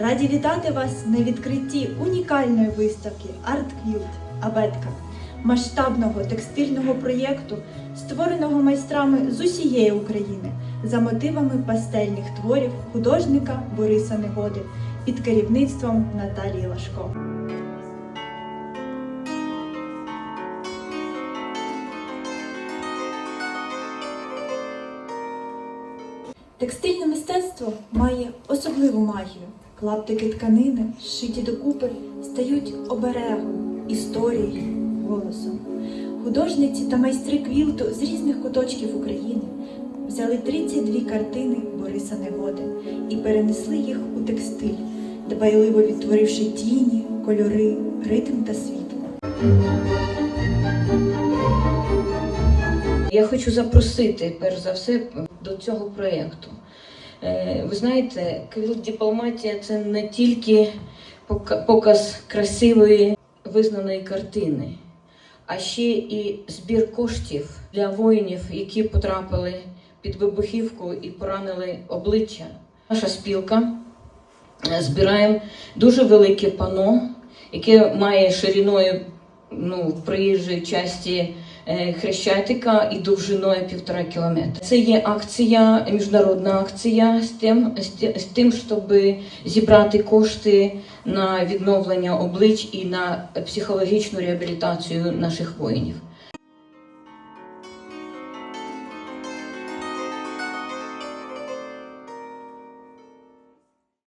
Раді вітати вас на відкритті унікальної виставки ArtQuilt Абетка, масштабного текстильного проєкту, створеного майстрами з усієї України за мотивами пастельних творів художника Бориса Негоди під керівництвом Наталії Лашко. Текстильне мистецтво має особливу магію. Клаптики тканини, зшиті докупи, стають оберегом, історією, голосом. Художниці та майстри квілту з різних куточків України взяли 32 картини Бориса Негоди і перенесли їх у текстиль, дбайливо відтворивши тіні, кольори, ритм та світло. Я хочу запросити перш за все до цього проєкту. Е, Ви знаєте, квілт дипломатія це не тільки пока- показ красивої визнаної картини, а ще і збір коштів для воїнів, які потрапили під вибухівку і поранили обличчя. Наша спілка е, збираємо дуже велике пано, яке має шириною ну, в проїжджій часті Хрещатика і довжиною півтора кілометра. Це є акція, міжнародна акція з тим, з тим, щоб зібрати кошти на відновлення облич і на психологічну реабілітацію наших воїнів.